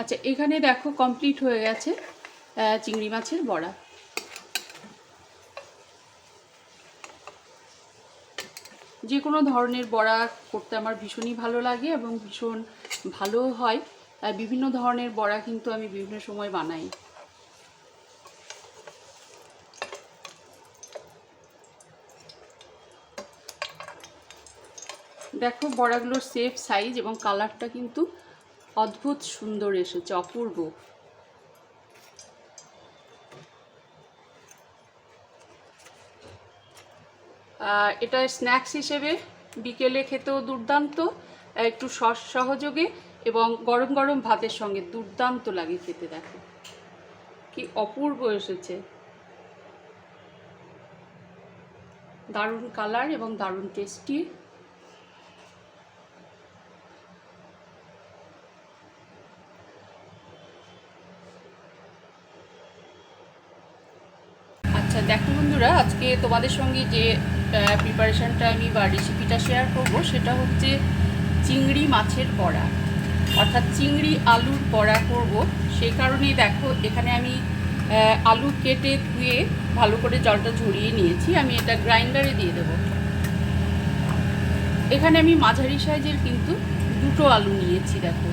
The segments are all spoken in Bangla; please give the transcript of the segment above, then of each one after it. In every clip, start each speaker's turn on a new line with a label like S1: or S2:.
S1: আচ্ছা এখানে দেখো কমপ্লিট হয়ে গেছে চিংড়ি মাছের বড়া। যে কোনো ধরনের বড়া করতে আমার ভীষণই ভালো লাগে এবং ভীষণ ভালো হয়। বিভিন্ন ধরনের বড়া কিন্তু আমি বিভিন্ন সময় বানাই। দেখো, বড়াগুলোর সেফ সাইজ এবং কালারটা কিন্তু অদ্ভুত সুন্দর এসেছে, অপূর্ব। এটা স্ন্যাক্স হিসেবে বিকেলে খেতেও দুর্দান্ত, একটু সস সহযোগে এবং গরম গরম ভাতের সঙ্গে দুর্দান্ত লাগে খেতে, দেখো। কি অপূর্ব এসেছে। দারুণ কালার এবং দারুণ টেস্টি আচ্ছা দেখো বন্ধুরা, আজকে তোমাদের সঙ্গে যে প্রিপারেশনটা আমি বা রেসিপিটা শেয়ার করব, সেটা হচ্ছে চিংড়ি মাছের বড়া। অর্থাৎ চিংড়ি আলুর বড়া করব। সেই কারণেই দেখো, এখানে আমি আলু কেটে ধুয়ে ভালো করে জলটা ঝরিয়ে নিয়েছি। আমি এটা গ্রাইন্ডারে দিয়ে দেবো। এখানে আমি মাঝারি সাইজের কিন্তু দুটো আলু নিয়েছি, দেখো।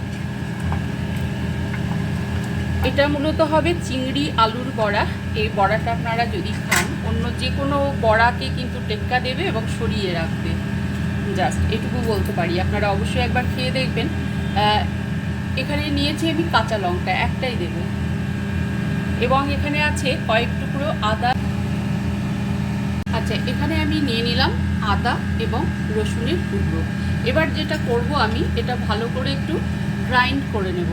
S1: এটা মূলত হবে চিংড়ি, আলুর বড়া। এই বড়াটা আপনারা যদি খান, অন্য যে কোনো বড়াকে কিন্তু টেক্কা দেবে এবং সরিয়ে রাখবে। জাস্ট এটুকু বলতে পারি। আপনারা অবশ্যই একবার খেয়ে দেখবেন। এখানে নিয়েছি আমি কাঁচা লঙ্কা, একটাই দেবো। এবং এখানে আছে কয়েক টুকরো আদা। আচ্ছা এখানে আমি নিয়ে নিলাম আদা এবং রসুনের টুকরো এবার যেটা করব আমি, এটা ভালো করে একটু গ্রাইন্ড করে নেব।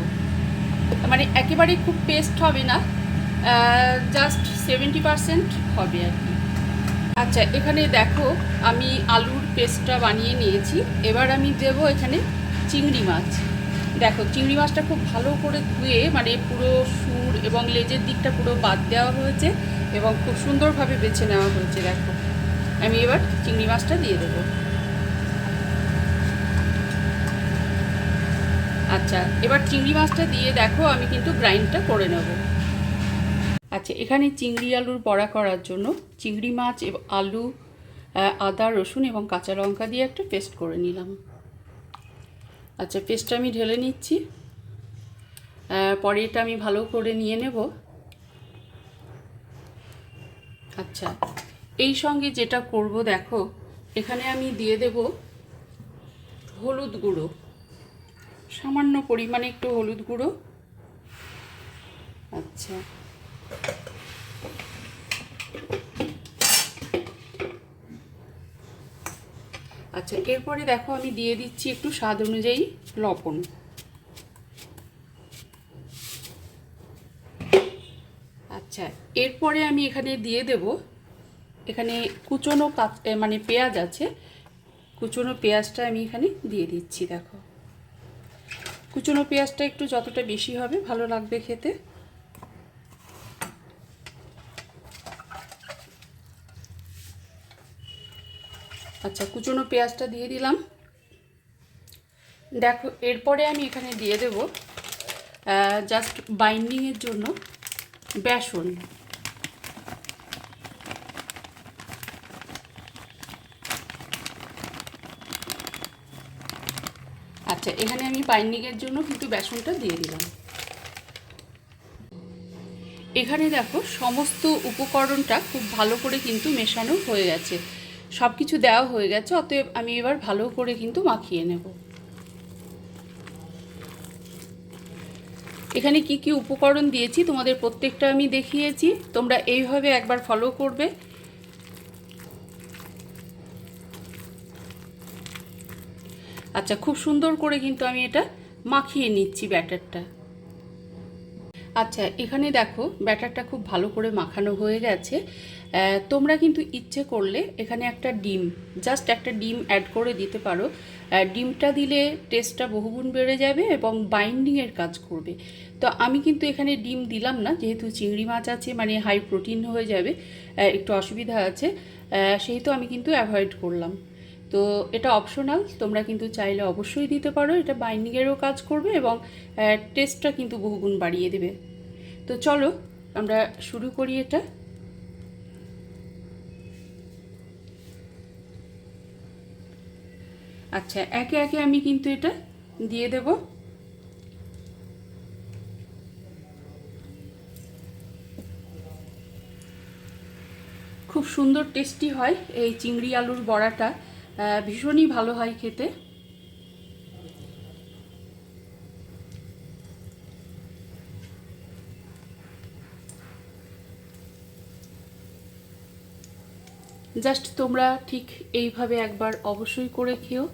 S1: মানে একেবারেই খুব পেস্ট হবে না জাস্ট সেভেন্টি পারসেন্ট হবে আর কি। আচ্ছা এখানে দেখো, আমি আলুর পেস্টটা বানিয়ে নিয়েছি। এবার আমি দেব এখানে চিংড়ি মাছ। দেখো, চিংড়ি মাছটা খুব ভালো করে ধুয়ে মানে পুরো সুর এবং লেজের দিকটা পুরো বাদ দেওয়া হয়েছে এবং খুব সুন্দরভাবে বেছে নেওয়া হয়েছে, দেখো। আমি এবার চিংড়ি মাছটা দিয়ে দেবো। আচ্ছা এবার চিংড়ি মাছটা দিয়ে দেখো, আমি কিন্তু গ্রাইন্ডটা করে নেব। আচ্ছা এখানে চিংড়ি আলুর বড়া করার জন্য চিংড়ি মাছ আলু আদা, রসুন এবং কাঁচা লঙ্কা দিয়ে একটা পেস্ট করে নিলাম। আচ্ছা পেস্টটা আমি ঢেলে নিচ্ছি। পরে এটা আমি ভালো করে নিয়ে নেব। আচ্ছা এই সঙ্গে যেটা করব দেখো, এখানে আমি দিয়ে দেব হলুদ গুঁড়ো। সামান্য পরিমাণে একটু হলুদ গুঁড়ো। আচ্ছা। আচ্ছা এরপরে দেখো আমি দিয়ে দিচ্ছি একটু স্বাদ অনুযায়ী লবণ। আচ্ছা এরপরে আমি এখানে দিয়ে দেব, এখানে কুচনো মানে পেঁয়াজ আছে, কুচনো পেঁয়াজটা আমি এখানে দিয়ে দিচ্ছি, দেখো। কুচনো পেঁয়াজটা একটু যতটা বেশি হবে, ভালো লাগবে খেতে। আচ্ছা কুচনো পেঁয়াজটা দিয়ে দিলাম। দেখো, এরপরে আমি এখানে দিয়ে দেব জাস্ট বাইন্ডিংয়ের জন্য বেসন। আচ্ছা এখানে আমি বাইন্ডিংয়ের জন্য কিন্তু বেসনটা দিয়ে দিলাম। এখানে দেখো সমস্ত উপকরণটা খুব ভালো করে কিন্তু মেশানো হয়ে গেছে। সব কিছু দেওয়া হয়ে গেছে, অতএব আমি এবার ভালো করে কিন্তু মাখিয়ে নেব। এখানে কি কি উপকরণ দিয়েছি তোমাদের প্রত্যেকটা আমি দেখিয়েছি, তোমরা এইভাবে একবার ফলো করবে। আচ্ছা খুব সুন্দর করে কিন্তু আমি এটা মাখিয়ে নিচ্ছি ব্যাটারটা। আচ্ছা এখানে দেখো, ব্যাটারটা খুব ভালো করে মাখানো হয়ে গেছে। তোমরা কিন্তু ইচ্ছে করলে এখানে একটা ডিম, জাস্ট একটা ডিম অ্যাড করে দিতে পারো। ডিমটা দিলে টেস্টটা বহুগুণ বেড়ে যাবে এবং বাইন্ডিংয়ের কাজ করবে। তো আমি কিন্তু এখানে ডিম দিলাম না, যেহেতু চিংড়ি মাছ আছে মানে হাই প্রোটিন হয়ে যাবে একটু অসুবিধা আছে। সেহেতু আমি কিন্তু অ্যাভয়েড করলাম। তো এটা অপশনাল তোমরা কিন্তু চাইলে অবশ্যই দিতে পারো, এটা বাইন্ডিংয়েরও কাজ করবে এবং টেস্টটা কিন্তু বহুগুণ বাড়িয়ে দেবে। তো চলো, আমরা শুরু করি এটা। আচ্ছা একে একে আমি কিন্তু এটা দিয়ে দেব। খুব সুন্দর টেস্টি হয় এই চিংড়ি আলুর বড়াটা। ভীষণই ভালো হয় খেতে। জাস্ট তোমরা ঠিক এইভাবে একবার অবশ্যই করে খেও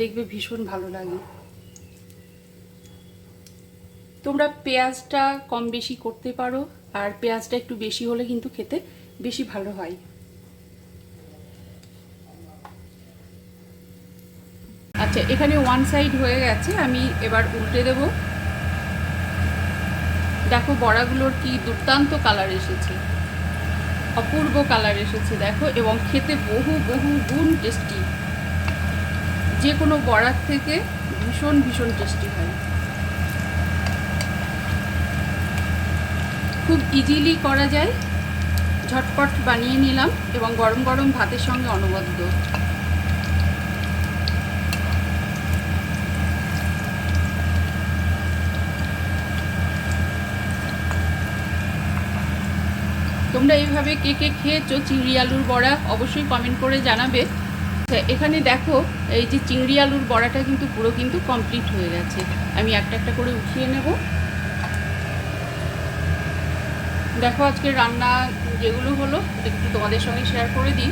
S1: দেখবে ভীষণ ভালো লাগে। তোমরা পেঁয়াজটা কম বেশি করতে পারো, আর পেঁয়াজটা একটু বেশি হলে কিন্তু খেতে বেশি ভালো হয়। আচ্ছা এখানে ওয়ান সাইড হয়ে গেছে, আমি এবার উল্টে দেব। দেখো বড়াগুলোর কি দুর্দান্ত কালার এসেছে। অপূর্ব কালার এসেছে, দেখো, এবং খেতে বহু বহু গুণ টেস্টি যে কোনো বড়ার থেকে ভীষণ ভীষণ টেস্টি হয়। খুব ইজিলি করা যায়। ঝটপট বানিয়ে নিলাম, এবং গরম গরম ভাতের সঙ্গে অনবদ্য। তোমরা এইভাবে কে কে খেয়েছো চিংড়ি আলুর বড়া অবশ্যই কমেন্ট করে জানাবে। আচ্ছা, এখানে দেখো এই যে চিংড়ি আলুর বড়াটা কিন্তু পুরো কিন্তু কমপ্লিট হয়ে গেছে। আমি একটা একটা করে উঠিয়ে নেব। দেখো আজকে রান্না যেগুলো হলো একটু তোমাদের সঙ্গে শেয়ার করে দিই।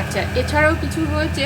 S1: আচ্ছা এছাড়াও কিছু হয়েছে